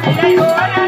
Thank you.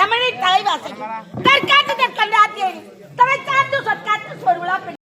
தமிழை தலைவாசி. தற்காத்து தற்கண்டாத்தியை தலை சார்ந்து சொற்காத்து சொல்வலா